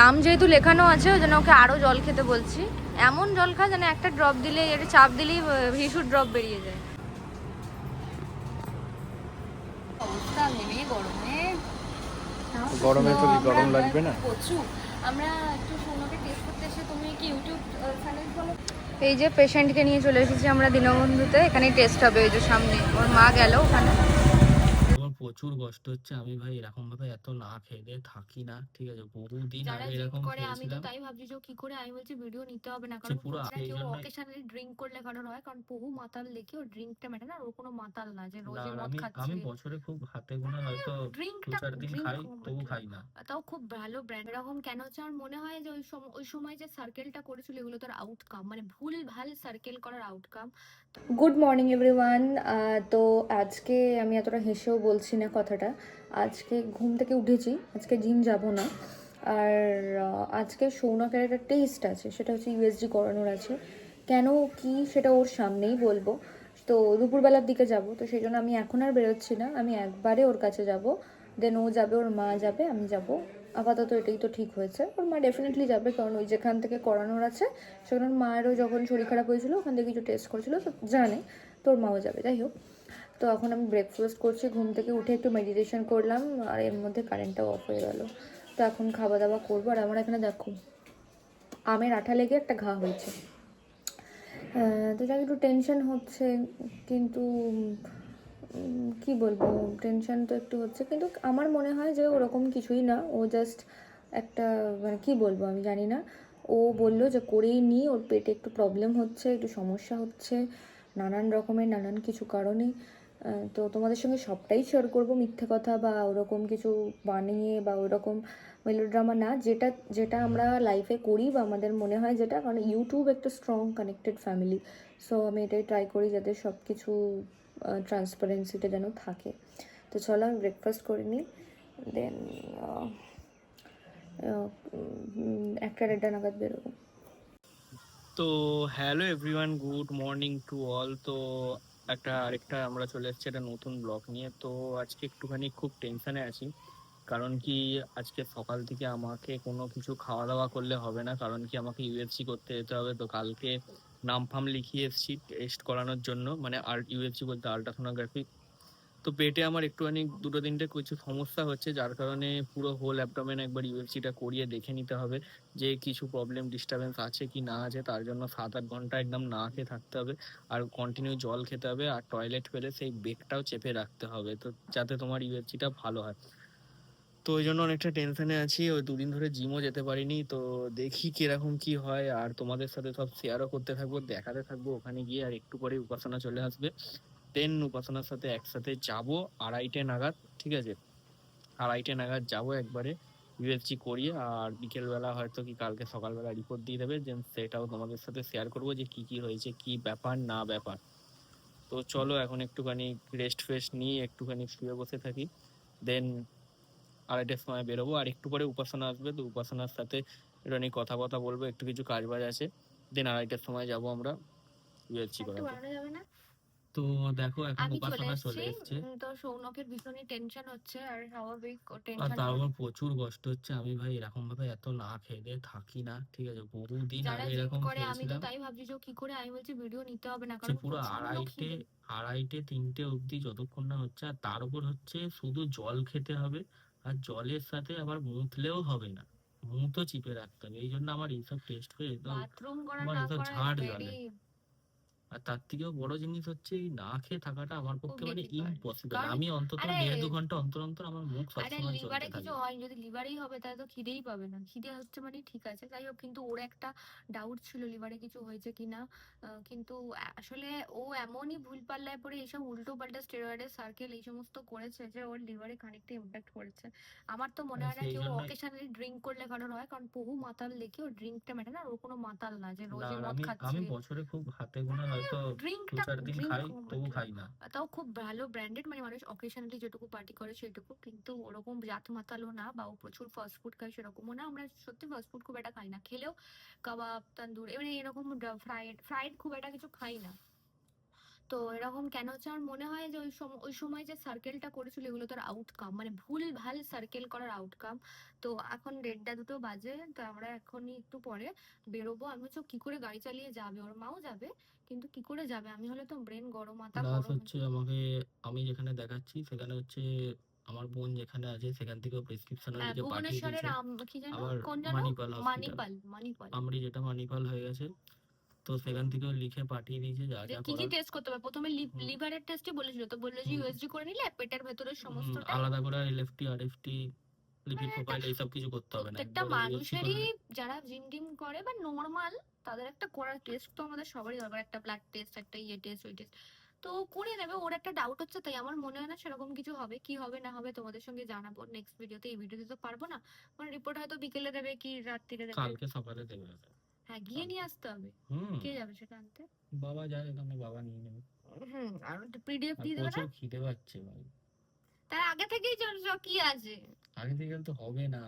নাম যেহেতু লেখানো আছে ওই জন্য ওকে আরও জল খেতে বলছি। এমন জল খা যেন একটা ড্রপ দিলেই একটা চাপ দিলেই ভিসুর ড্রপ বেরিয়ে যায়। অবস্থা নেমে গরমে। গরমে তো গরম লাগবে না? প্রচুর। আমরা একটু সোনাকে টেস্ট করতে এসে তুমি কি ইউটিউব চ্যানেল বলো এই যে পেশেন্টকে নিয়ে চলে এসেছি আমরা দীনবন্ধুতে এখানেই টেস্ট হবে ওই যে সামনে। ওর মা গেল ওখানে। প্রচুর কষ্ট হচ্ছে। আমি ভাই এরকম ভাবে এত না খেয়ে দিয়ে থাকি না ঠিক আছে? বহুদিন যারা আগে এরকম করে আমি তো খেয়েছিলাম। তাই ভাবছি যে ও কি করে? আমি বলছি ভিডিও নিতে হবে না। সে কারণ পুরো যারা এই কেউ জন্যই- অকেশনালি ড্রিঙ্ক করলে কারণ হয় কারণ বহু মাতাল দেখি ও ড্রিঙ্কটা মেটে না আর ও কোনো মাতাল না যে না মদ আমি খাচ্ছে। আমি বছরে খুব হাতে গোনা হয়তো দু ড্রিঙ্কটা চার দিন খাই তবু খাই না। তাও খুব ভালো ব্র্যান্ড এরকম কেন হচ্ছে? আমার মনে হয় যে ওই সময় ওই সময় যে সার্কেলটা করেছিল এগুলো তার আউটকাম মানে ভুল ভালো সার্কেল করার আউটকাম গুড মর্নিং এভরিওয়ান তো আজকে আমি এতটা হেসেও বলছি না। কথাটা। আজকে ঘুম থেকে উঠেছি, আজকে জিম যাব না। আর আজকে সৌনকের একটা টেস্ট আছে, সেটা হচ্ছে ইউএসজি করানোর আছে। কেন, কি, সেটা ওর সামনেই বলব। তো দুপুরবেলার দিকে যাব, তো সেই জন্য আমি এখন আর বেরোচ্ছি না। আমি একবারে ওর কাছে যাব, দেন ও যাবে, ওর মা যাবে, আমি যাব। আপাতত এটাই তো ঠিক হয়েছে। ওর মা ডেফিনেটলি যাবে, কারণ ওই যেখান থেকে করানোর আছে, সেখানে মায়েরও যখন শরীর খারাপ হয়েছিল, ওখান থেকে কিছু টেস্ট করেছিল, তো জানে, তোর মাও যাবে, যাই হোক। তো এখন আমি ব্রেকফাস্ট করছি, ঘুম থেকে উঠে একটু মেডিটেশন করলাম, আর এর মধ্যে কারেন্টটাও অফ হয়ে গেল। তো এখন খাওয়া দাওয়া করব, আর আমার এখানে দেখো, আমের আঠা লেগে একটা ঘা হয়েছে। তো যাকে, একটু টেনশন হচ্ছে, কিন্তু কি বলব টেনশন তো একটু হচ্ছে, কিন্তু আমার মনে হয় যে ওরকম কিছুই না, ও জাস্ট একটা মানে কী বলব আমি জানি না। ও বলল যে করেই নি, ওর পেটে একটু প্রবলেম হচ্ছে, একটু সমস্যা হচ্ছে, নানান রকমের নানান কিছু কারণে। তো তোমাদের সঙ্গে সবটাই শেয়ার করব মিথ্যে কথা বা ওরকম কিছু বানিয়ে বা ওরকম মেলোড্রামা না। যেটা যেটা আমরা লাইফে করি বা আমাদের মনে হয় যেটা কারণ ইউটিউব একটা স্ট্রং কানেক্টেড ফ্যামিলি সো আমি এটাই ট্রাই করি যাতে সব কিছু ট্রান্সপারেন্সিটা যেন থাকে। তো চলো আমি ব্রেকফাস্ট করে নিই দেন একটা দেড়টা নাগাদ বেরোবো। তো hello everyone good morning to all তো একটা আরেকটা আমরা চলে এসেছি একটা নতুন ব্লগ নিয়ে। তো আজকে একটুখানি খুব টেনশনে আছি। কারণ কি আজকে সকাল থেকে আমাকে কোনো কিছু খাওয়া দাওয়া করলে হবে না। কারণ কি আমাকে ইউএফসি করতে যেতে হবে। তো কালকে নাম ফাম লিখিয়ে এসেছি টেস্ট করানোর জন্য। মানে আর ইউএফসি বলতে আলট্রাসোনোগ্রাফি তো পেটে আমার একটুখানি দুটো তিনটে কিছু সমস্যা হচ্ছে, যার কারণে পুরো হোল অ্যাবডোমেন একবার ইউএফসিটা করিয়ে দেখে নিতে হবে যে কিছু প্রবলেম ডিস্টারবেন্স আছে কি না আছে। তার জন্য সাত আট ঘণ্টা একদম না খেয়ে থাকতে হবে আর কন্টিনিউ জল খেতে হবে আর টয়লেট পেলে সেই বেগটাও চেপে রাখতে হবে তো যাতে তোমার ইউএফসিটা ভালো হয়। তো ওই জন্য অনেকটা টেনশনে আছি। ওই দুদিন ধরে জিমও যেতে পারিনি তো দেখি কীরকম কি হয় আর তোমাদের সাথে সব শেয়ারও করতে থাকব, দেখাতে থাকব, ওখানে গিয়ে আর একটু পরে উপাসনা চলে আসবে। দেন উপাসনার সাথে একসাথে যাব আড়াইটে নাগাদ ঠিক আছে? আড়াইটে নাগাদ যাব একবারে ইউএফসি করিয়ে আর বিকেলবেলা হয়তো কি কালকে সকালবেলা রিপোর্ট দিয়ে দেবে দেন সেটাও তোমাদের সাথে শেয়ার করব যে কি কি হয়েছে কি ব্যাপার না ব্যাপার। তো চলো এখন একটুখানি রেস্ট ফেস্ট নিয়ে একটুখানি শুয়ে বসে থাকি দেন আড়াইটের সময় বেরোবো। আর একটু পরে উপাসনা আসবে তো উপাসনার সাথে এটা নিয়ে কথা কথা বলব একটু কিছু কাজ বাজ আছে দেন আড়াইটার সময় যাব আমরা ইউএফসি একটু তো দেখো এখন আমি চলে উপাসনা চলে এসেছি। এসছে। তো সৌনকের ভীষণই টেনশন হচ্ছে আর স্বাভাবিক আর টেনশন তার প্রচুর কষ্ট হচ্ছে। আমি ভাই এরকম ভাবে এত না খেয়ে দিয়ে থাকি না ঠিক আছে? বহুদিন যারা আগে এরকম করে আমি তো খেয়েছিলাম। তাই ভাবছি যে ও কি করে আমি বলছি ভিডিও নিতে হবে না সে কারণ পুরো প্রচণ্ড আড়াইটে খিদে। আড়াইটে তিনটে অবধি যতক্ষণ না হচ্ছে আর তার উপর হচ্ছে শুধু জল খেতে হবে আর জলের সাথে আবার মুতলেও হবে না। মুতও চিপে রাখতে হবে এই জন্য আমার এইসব টেস্ট হয়ে একদম বাথরুম করা আমার না এত করা ঝাড় very জ্বলে। আর তার থেকেও বড় জিনিস হচ্ছে এই না খেয়ে থাকাটা আমার পক্ষে মানে ইম্পসিবল আমি অন্তত দেড় দু ঘণ্টা অন্তর অন্তর আমার মুখ সবসময় লিভারে কিছু হয় যদি লিভারেই হবে তাহলে তো খিদেই পাবে না। খিদে হচ্ছে মানে ঠিক আছে যাই হোক কিন্তু ওর একটা ডাউট ছিল লিভারে কিছু হয়েছে কিনা। কিন্তু আসলে ও এমনই ভুল পাল্লায় পড়ে এইসব উল্টো পাল্টা স্টেরয়েডের সার্কেল এই সমস্ত করেছে যে ওর লিভারে খানিকটা ইম্প্যাক্ট করেছে। আমার তো মনে হ্যাঁ, না কেউ অকেশনালি ড্রিঙ্ক করলে কারণ হয় কারণ বহু মাতাল দেখি ওর ড্রিঙ্কটা মেটে না আর ও কোনো মাতাল না যে রোজে মদ খাচ্ছে। আমি বছরে খুব হাতে গোনা হয়তো দু ড্রিঙ্কটা চার দিন ড্রিঙ্ক খাই তবু খাই না তাও খুব ভালো ব্র্যান্ডেড মানে মানুষ অকেশনালি যেটুকু পার্টি করে সেটুকু কিন্তু ওরকম জাত মাতালও না বা ও প্রচুর ফাস্ট ফুড খায় সেরকমও না আমরা সত্যি ফাস্ট ফুড খুব একটা খাই না খেলেও কাবাব তান্দুর মানে এরকম ফ্রাইড ফ্রাইড খুব একটা কিছু খাই না তো এরকম কেন হচ্ছে? আমার মনে হয় যে ওই সময় ওই সময় যে সার্কেলটা করেছিল এগুলো তার আউটকাম মানে ভুল ভালো সার্কেল করার আউটকাম তো এখন দেড়টা দুটো বাজে তো আমরা এখনই একটু পরে বেরোবো। আমি হচ্ছে কি করে গাড়ি চালিয়ে যাবে? ওর মাও যাবে কিন্তু কি করে যাবে? আমি হলে তো ব্রেন গরম মাথা প্লাস গরম। হচ্ছে আমাকে আমি যেখানে দেখাচ্ছি সেখানে হচ্ছে আমার বোন যেখানে আছে সেখান থেকে প্রেসক্রিপশন লিখে পাঠিয়ে দিয়েছে। আবার কোন জানো মানিপাল মানিপাল মানিপাল আমরি যেটা মানিপাল হয়ে গেছে তো সেখান থেকেও লিখে পাঠিয়ে দিয়েছে যা যা কি কি টেস্ট করতে হবে? প্রথমে লিভারের টেস্টই বলেছিল তো বলল যে ইউএসজি করে নিলে পেটের ভেতরে হুম, সমস্তটা আলাদা করে এলএফটি আরএফটি লিপিড মানে একটা প্রোফাইল এইসব কিছু করতে হবে না। USG মানুষেরই যারা জিম টিম করে বা নর্মাল তাদের একটা করার টেস্ট তো আমাদের সবারই দরকার একটা ব্লাড টেস্ট একটা ইয়ে টেস্ট ওই টেস্ট তো করে নেবে ওর একটা ডাউট হচ্ছে তাই আমার মনে হয় না সেরকম কিছু হবে কি হবে না হবে তোমাদের সঙ্গে জানাব নেক্সট ভিডিওতে এই ভিডিওতে তো পারব না। মানে রিপোর্ট হয়তো বিকেলে দেবে কি রাত্রিরে দেবে। কালকে সকালে দেবে। হ্যাঁ গিয়ে নিয়ে আসতে হবে। কে যাবে সেটা আনতে? বাবা যায় ওখানে বাবা নিয়ে নেবে। হুম আর পিডিএফ দিয়ে দেবে না? খিদে পাচ্ছে ভাই। তার আগে থেকেই কি আছে। আগে থেকে তো হবে না।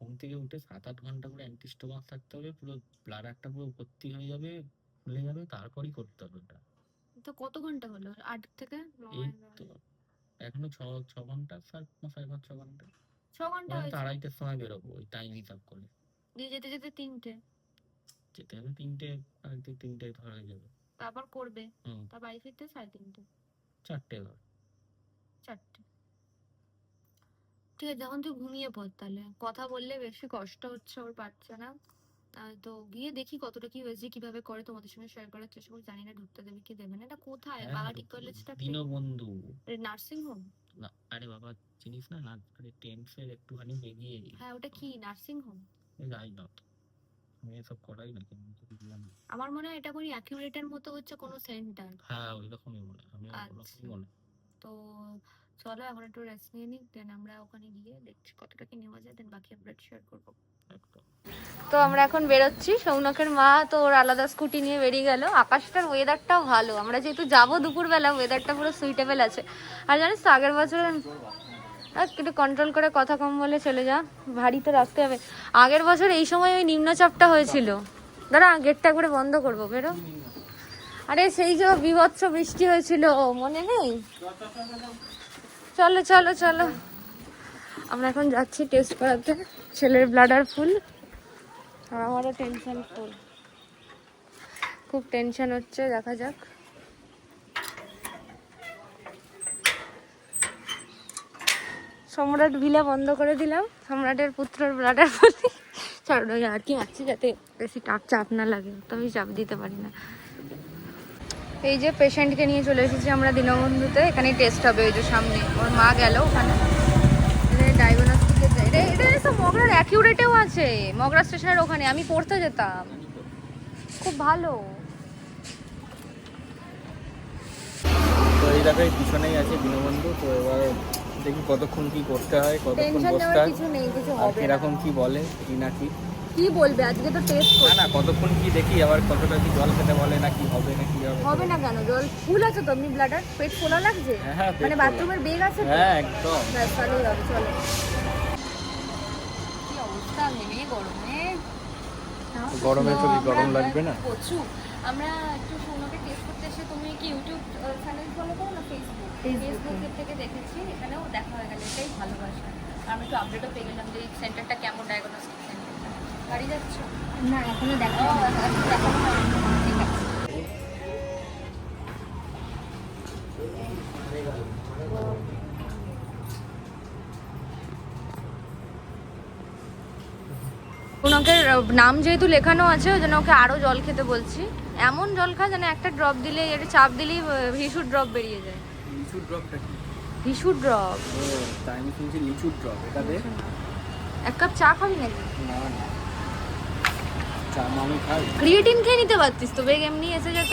ঘুম থেকে উঠে সাত আট ঘণ্টা করে অ্যান্টিস্টোমাস থাকতে হবে পুরো ব্লাডারটা পুরো ভর্তি হয়ে যাবে ফুলে যাবে তারপরই করতে হবে ওটা। তো কত ঘণ্টা হলো? আট থেকে এই তো এখনও ছ ছ ঘণ্টা সাড়ে পাঁচ ছ ঘণ্টা। ছ ঘণ্টা ওখানে আড়াইটার সময় বেরোবো ওই টাইম হিসাব করে। দিয়ে যেতে যেতে তিনটে। যেতে হবে তিনটে আড়াইটে তিনটে ধর হয়ে যাবে। করবে। বাড়ি ফিরতে সাড়ে তিনটে। চারটে ধর। চারটে। ঠিক আছে যখন তুই ঘুমিয়ে পড় তাহলে। কথা বললে বেশি কষ্ট হচ্ছে ওর পাচ্ছে না। তো গিয়ে দেখি কতটা কি হয়েছে কীভাবে করে তোমাদের সঙ্গে শেয়ার করার চেষ্টা করি জানি না ঢুকতে দেবে কি দেবে না। এটা কোথায়? বাগাটি কলেজটা। দীনবন্ধু। নার্সিং হোম না আরে বাবা চিনিস না? না আরে টেন্সের একটুখানি বেরিয়ে হ্যাঁ ওটা কি? নার্সিং হোম যাই না। তো আমি এসব করাই না কেন? তো বুঝলাম না। আমার মনে হয় এটা কোনো অ্যাকিউরেটের মতো হচ্ছে কোনো সেন্টার হ্যাঁ ওই রকমই মনে আমি আচ্ছা। ওরকমই মনে তো চলো এখন একটু রেস্ট নিয়ে নিই দেন আমরা ওখানে গিয়ে দেখছি কতটা কি নেওয়া যায় দেন বাকি আপডেট শেয়ার করব। তো আমরা এখন বেরোচ্ছি। সৌনকের মা তো ওর আলাদা স্কুটি নিয়ে বেরিয়ে গেল। আকাশটার ওয়েদারটাও ভালো। আমরা যেহেতু যাব দুপুরবেলা ওয়েদারটা পুরো সুইটেবল আছে। আর জানিস তো আগের বছর একটু কন্ট্রোল করে কথা কম বলে চলে যা। ভারী তো রাখতে হবে। আগের বছর এই সময় ওই নিম্নচাপটা হয়েছিল। দাঁড়া গেটটা করে বন্ধ করব, বেরো। আরে সেই যে বিভৎস বৃষ্টি হয়েছিল, মনে নেই? চলো চলো চলো। আমরা এখন যাচ্ছি টেস্ট করাতে। ছেলের ব্লাডার ফুল আমারও টেনশন ফুল খুব টেনশন হচ্ছে, দেখা যাক। সম্রাট ভিলা বন্ধ করে দিলাম। সম্রাটের পুত্রর ব্লাডার ফুল ছাড়ো আর কি মারছি যাতে বেশি টাপ চাপ না লাগে তো আমি চাপ দিতে পারি না। এই যে পেশেন্টকে নিয়ে চলে এসেছি আমরা দীনবন্ধুতে এখানে টেস্ট হবে ওই যে সামনে। ওর মা গেল ওখানে। এটা এটা মগরার অ্যাকিউরেটেও আছে স্টেশনের ওখানে, আমি পড়তে যেতাম। খুব ভালো। এই পিছনেই আছে দীনবন্ধু, তো এবার দেখি কতক্ষণ কি করতে হয় কতক্ষণ বসতে হয় কিছু নেই কিছু হবে না। কীরকম কি বলে কি না কি? কি বলবে? আজকে তো টেস্ট না না কতক্ষণ কি দেখি আবার কতটা কি জল খেতে বলে না কি হবে না কি হবে। হবে না কেন? জল ফুল আছে তো এমনি ব্লাডার পেট ফোলা লাগছে? হ্যাঁ, হ্যাঁ, মানে বাথরুমের বেগ আছে হ্যাঁ একদম। ব্যাস তাহলেই হবে চলো। কি অবস্থা নেমে গরমে? গরমে তো কি গরম লাগবে না? প্রচুর আমরা একটু সোনাকে টেস্ট করতে এসে তুমি কি ইউটিউব চ্যানেল ফলো করো না ফেসবুক ফেসবুকের থেকে দেখেছি এখানেও দেখা এটাই ভালোবাসা। আমি একটু আপডেটও পেয়ে গেলাম যে এই সেন্টারটা কেমন ডায়াগনস্টিক সেন্টারটা গাড়ি যাচ্ছ? না এখনও। ঠিক আছে। ওনাকে নাম যেহেতু লেখানো আছে ওই জন্য ওকে আরও জল খেতে বলছি। এমন জল খা যেন একটা ড্রপ দিলে এটা চাপ দিলেই হিসু ড্রপ বেরিয়ে যায়। ড্রপটা কি? হিসু ড্রপ। ও তাই আমি শুনছি লিচু ড্রপ এটা দে। এক কাপ চা খাবি নাকি? না না। চা মামি খাই। ক্রিয়েটিন খেয়ে নিতে পারতিস তো বেগ এমনি এসে যেত।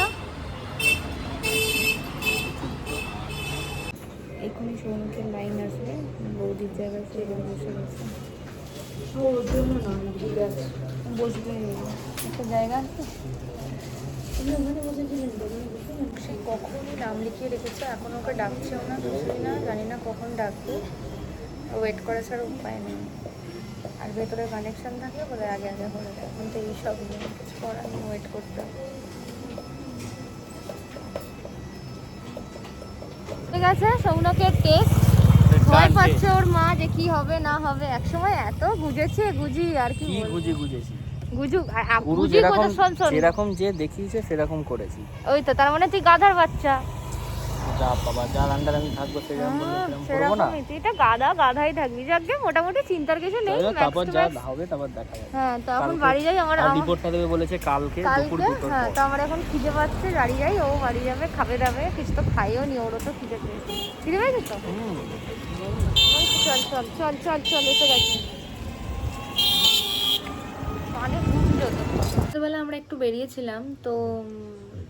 এখনই সৌমিকের লাইন আসবে বৌদির জায়গায় সে বসে গেছে ওর জন্য না ঘুরে আছে। বসবে। একটা জায়গা আছে? সে কখনই নাম লিখিয়ে রেখেছে এখন ওকে ডাকছেও না কিছুই না জানি না কখন ডাকবে। ওয়েট করা ছাড়া উপায় নেই। আর ভেতরে কানেকশন থাকে বলে আগে আগে যায় এখন তো এইসব নিয়ে কিছু করার নেই ওয়েট করতে হবে। হয়ে গেছে সৌনকের টেস্ট ভয় পাচ্ছে ওর মা যে কি হবে না হবে। একসময় এত গুজেছে গুজি আর কি। গুজে গুজেছি? গুজু গুরু গুজি যেরকম কথা শোন শোন যেরকম যে দেখিয়েছে সেরকম করেছি। ওই তো তার মানে তুই গাধার বাচ্চা। যা বাবা যার আন্ডার আমি থাকব সেরকম হ্যাঁ, করব না। তুই এটা গাধা গাধাই থাকবি। যাকে মোটামুটি চিন্তার কিছু নেই তারপর যা হবে তারপর দেখা যাবে। হ্যাঁ তো এখন কালকে- বাড়ি যাই আমার রিপোর্টটা দেবে বলেছে কালকে দুপুর দুটোর হ্যাঁ তো আমার এখন খিদে পাচ্ছে বাড়ি যাই ও বাড়ি যাবে খাবে দাবে কিছু তো খাইও নি ওরও তো খিদে পেয়েছে। খিদে পেয়েছে তো চল চল চল চল চল এসে গেছে। তো। আমরা একটু বেরিয়েছিলাম তো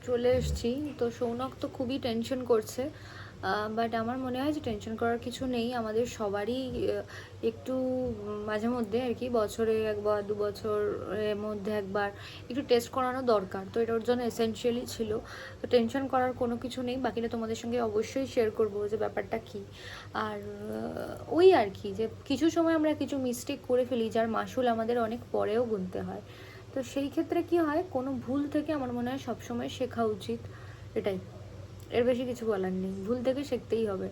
চলে এসছি। তো সৌনক তো খুবই টেনশন করছে। বাট আমার মনে হয় যে টেনশন করার কিছু নেই। আমাদের সবারই একটু মাঝে মধ্যে আর কি, বছরে একবার, দু বছরের মধ্যে একবার একটু টেস্ট করানো দরকার। তো এটার জন্য এসেনশিয়ালি ছিল। তো টেনশন করার কোনো কিছু নেই। বাকিটা তোমাদের সঙ্গে অবশ্যই শেয়ার করব যে ব্যাপারটা কী। আর ওই আর কি যে কিছু সময় আমরা কিছু মিস্টেক করে ফেলি, যার মাসুল আমাদের অনেক পরেও গুনতে হয়। তো সেই ক্ষেত্রে কি হয়, কোনো ভুল থেকে আমার মনে হয় সবসময় শেখা উচিত। এটাই। এর বেশি কিছু বলার নেই। ভুল থেকে শিখতেই হবে।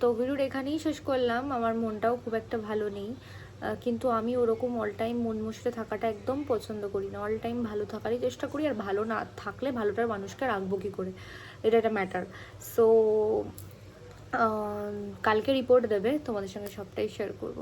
তো ভিডিওটা এখানেই শেষ করলাম। আমার মনটাও খুব একটা ভালো নেই। কিন্তু আমি ওরকম অল টাইম মন মুষড়ে থাকাটা একদম পছন্দ করি না। অল টাইম ভালো থাকারই চেষ্টা করি আর ভালো না থাকলে ভালোটার মানুষকে রাখব কী করে? এটা একটা ম্যাটার সো কালকে রিপোর্ট দেবে। তোমাদের সঙ্গে সবটাই শেয়ার করব।